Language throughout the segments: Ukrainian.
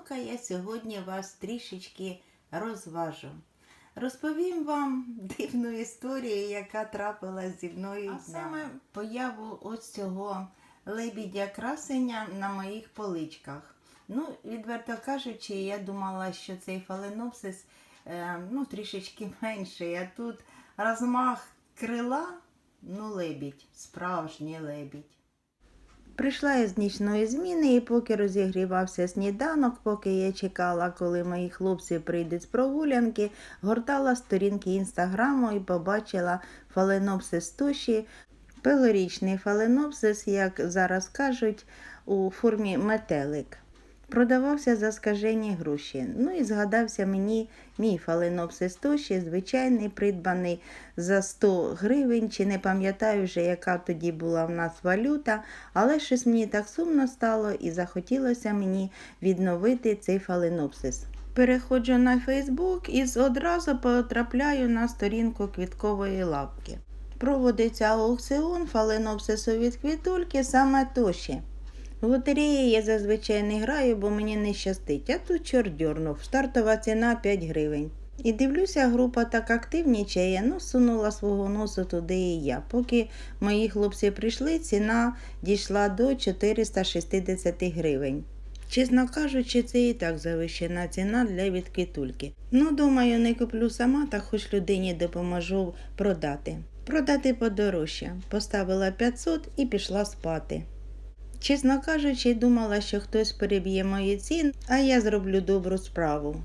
ну-ка я сьогодні вас трішечки розважу. Розповім вам дивну історію, яка трапилась зі мною. А саме появу ось цього лебідя красення на моїх поличках. Ну, відверто кажучи, я думала, що цей фаленопсис е, ну, трішечки менший, а тут розмах крила, ну, лебідь, справжній лебідь. Прийшла я з нічної зміни, і поки розігрівався сніданок, поки я чекала, коли мої хлопці прийдуть з прогулянки, гортала сторінки інстаграму і побачила фаленопсис туші, пилорічний фаленопсис, як зараз кажуть, у формі метелик. Продавався за скажені гроші. Ну і згадався мені мій фаленопсис тоші, звичайний, придбаний за 100 гривень, чи не пам'ятаю вже, яка тоді була в нас валюта, але щось мені так сумно стало і захотілося мені відновити цей фаленопсис. Переходжу на Фейсбук і одразу потрапляю на сторінку квіткової лапки. Проводиться аукціон фаленопсису від квітульки саме тоші. В лотереї я зазвичай не граю, бо мені не щастить, а тут чорт дьорнув. Стартова ціна 5 гривень. І дивлюся, група так активнічає, ну сунула свого носу туди і я. Поки мої хлопці прийшли, ціна дійшла до 460 гривень. Чесно кажучи, це і так завищена ціна для відквітульки. Ну, думаю, не куплю сама, та хоч людині допоможу продати. Продати подорожче. Поставила 500 і пішла спати. Чесно кажучи, думала, що хтось переб'є мої ціни, а я зроблю добру справу.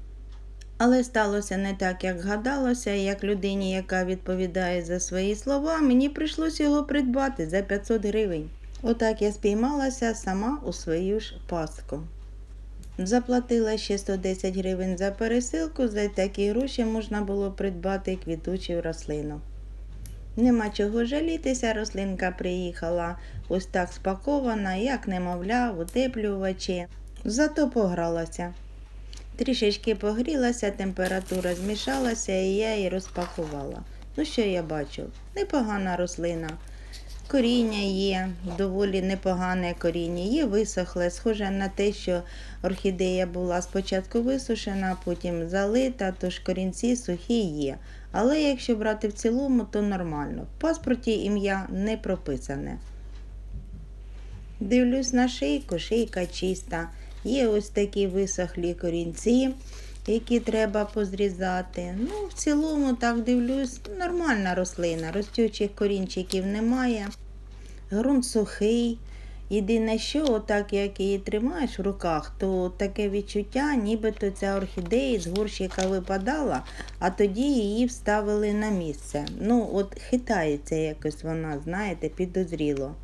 Але сталося не так, як гадалося, як людині, яка відповідає за свої слова, мені прийшлося його придбати за 500 гривень. Отак я спіймалася сама у свою ж пастку. Заплатила ще 110 гривень за пересилку, за такі гроші можна було придбати квітучу рослину. Нема чого жалітися, рослинка приїхала ось так спакована, як немовля, утеплювачі. Зато погралася. Трішечки погрілася, температура змішалася і я її розпакувала. Ну що я бачу? Непогана рослина. Коріння є, доволі непогане коріння. Є висохле, схоже на те, що орхідея була спочатку висушена, потім залита, тож корінці сухі є. Але якщо брати в цілому, то нормально. В паспорті ім'я не прописане. Дивлюсь на шийку, шийка чиста. Є ось такі висохлі корінці, які треба позрізати. Ну, в цілому, так дивлюсь, нормальна рослина. Ростючих корінчиків немає. Грунт сухий. Єдине, що, отак як її тримаєш в руках, то таке відчуття, нібито ця орхідея з горщика випадала, а тоді її вставили на місце. Ну, от хитається якось вона, знаєте, підозріло.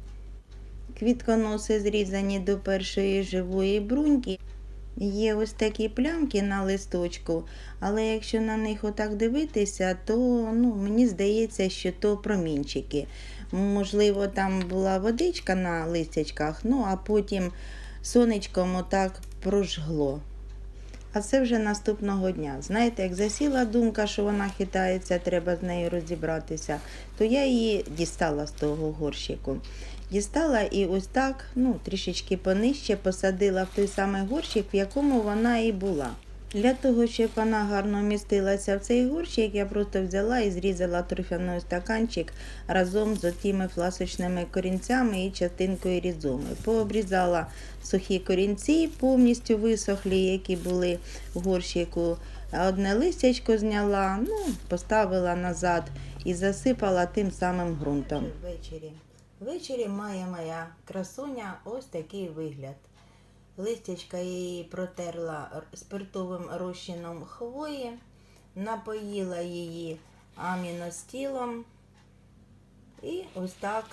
Квітконоси зрізані до першої живої бруньки. Є ось такі плямки на листочку, але якщо на них отак дивитися, то ну, мені здається, що то промінчики. Можливо, там була водичка на листячках, ну а потім сонечком отак прожгло. А це вже наступного дня. Знаєте, як засіла думка, що вона хитається, треба з нею розібратися, то я її дістала з того горщику. Дістала і ось так, ну, трішечки понижче посадила в той самий горщик, в якому вона і була. Для того, щоб вона гарно вмістилася в цей горщик, я просто взяла і зрізала торфяний стаканчик разом з отими фласочними корінцями і частинкою різоми. Пообрізала сухі корінці, повністю висохлі, які були в горщику. Одне листячко зняла, ну, поставила назад і засипала тим самим ґрунтом. Ввечері. Ввечері має моя красуня ось такий вигляд. Листячка її протерла спиртовим розчином хвої, напоїла її аміностілом. І ось так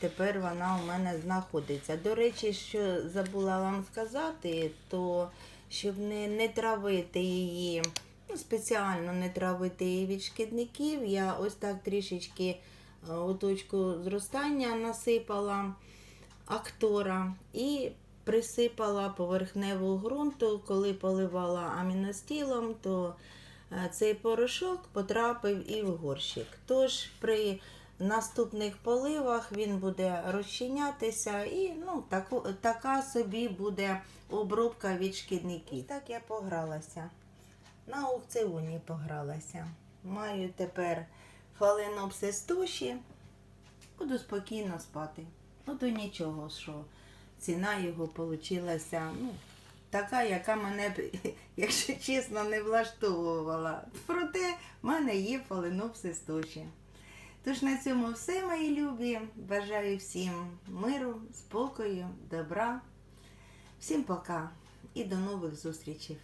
тепер вона у мене знаходиться. До речі, що забула вам сказати, то щоб не, не травити її, ну, спеціально не травити її від шкідників, я ось так трішечки е, у точку зростання насипала актора і присипала поверхневу ґрунту, коли поливала аміностілом, то е, цей порошок потрапив і в горщик. Тож при наступних поливах він буде розчинятися і ну, таку, така собі буде обробка від шкідників. І так я погралася. На аукціоні погралася. Маю тепер фаленопсис туші. Буду спокійно спати. Ну то нічого, що ціна його получилася, ну, така, яка мене, якщо чесно, не влаштовувала. Проте в мене є фаленопсис туші. Тож на цьому все, мої любі. Бажаю всім миру, спокою, добра. Всім пока і до нових зустрічей.